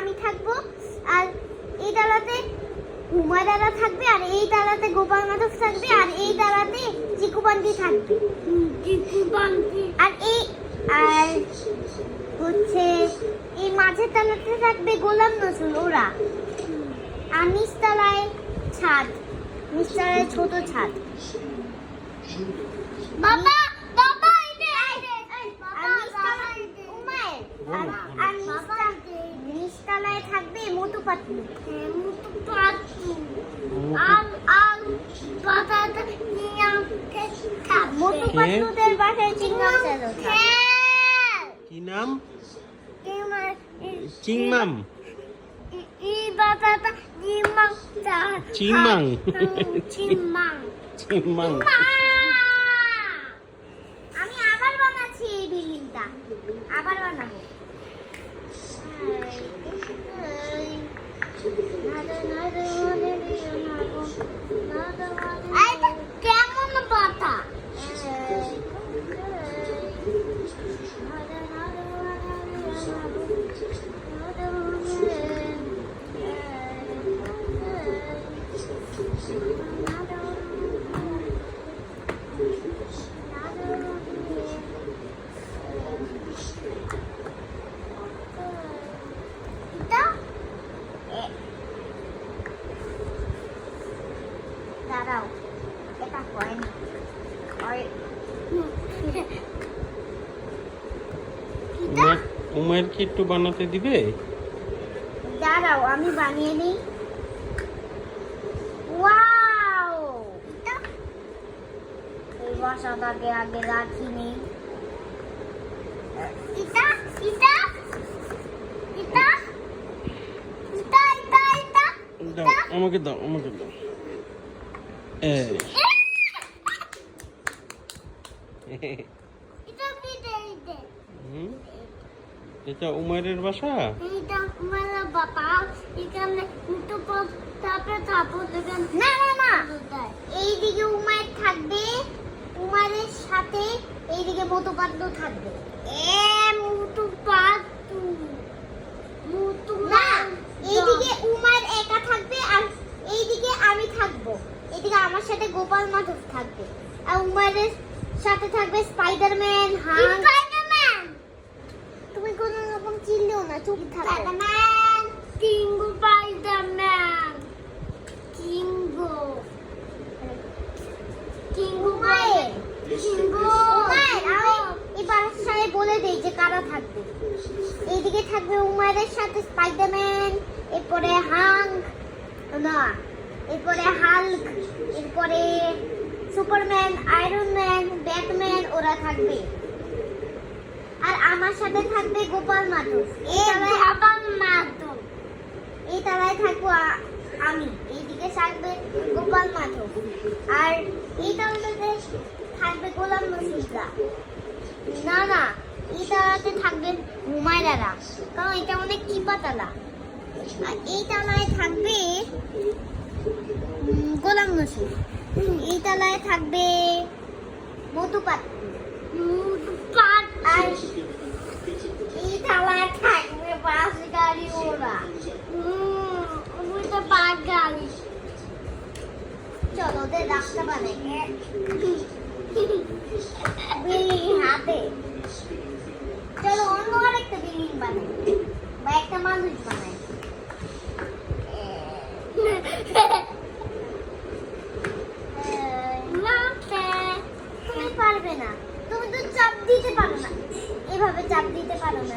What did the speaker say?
আমি থাকব আর এই ডালাতে উমা দাদা থাকবে আর এই ডালাতে গোপাল মাধব থাকবে আর এই ডালাতে চিকুবান্তি থাকবে। আর এই আর হচ্ছে এই মাঝের তলাতে থাকবে গোলাম নজরুল ওরা। আর নিচতলায় ছাদ নিচতলায় ছোট ছাদ। বাবা বাবা নিচতলায় কে? নাম? চিংমাম চিংমাং। চিংমাং চিংমাং আমি আবার বানাচ্ছি এই বিল্ডিংটা। আবার বানাবো। なるなる উমার কি একটু বানাতে দিবে? দাঁড়াও আমি বানিয়ে নিই। ওয়াও! এটা? এই বাসাটাকে আগে রাখিনি আমাকে দাও আমাকে দাও। এই এটা এটা এটা? এটা উমারের বাসা? এইটা আমার বাবা। এখানে দুটো তারপরে তারপর না না না এইদিকে উমার থাকবে উমারের সাথে এইদিকে মতো পাতলু থাকবে। এ মুতু পাতলু না এইদিকে উমার একা থাকবে আর এইদিকে আমি থাকব। এইদিকে আমার সাথে গোপাল মাধব থাকবে। আর উমারের সাথে থাকবে স্পাইডারম্যান হাঙ্ক স্পাইডারম্যান তুমি কোন রকম চিনলেও না চুপ থাকো। স্পাইডারম্যান কিঙ্গো স্পাইডারম্যান কিঙ্গো কিঙ্গো মায়ের কিঙ্গো আমি এবার সাথে বলে দেই যে কারা থাকবে। এইদিকে থাকবে উমারের সাথে স্পাইডারম্যান এরপরে হাঙ্ক না এরপরে হাল্ক এরপরে সুপারম্যান আয়রন ম্যান ব্যাটম্যান ওরা থাকবে। আর আমার সাথে থাকবে গোপাল মাধব। এই গোপাল মাধব। এই তলায় থাকব আমি। এইদিকে থাকবে গোপাল মাধব। আর এই তলাতে থাকবে গোলাম নসিবরা না না এই তলাতে থাকবে হুমায়রারা কারণ এটা অনেক চিপা তালা। আর এই তলায় থাকবে গোলাম নসিব এই তলায় থাকবে মধুপাত আর এই তলায় থাকবে বাস গাড়ি ওরা ওইটা বাস গাড়ি চলো ওদের রাস্তা বানাই বিল্ডিং হাতে চলো অন্য আরেকটা বিল্ডিং বানাই বা একটা মানুষ বানাই তুমি পারবে না। তুমি তো চাপ দিতে পারো না। এভাবে চাপ দিতে পারো না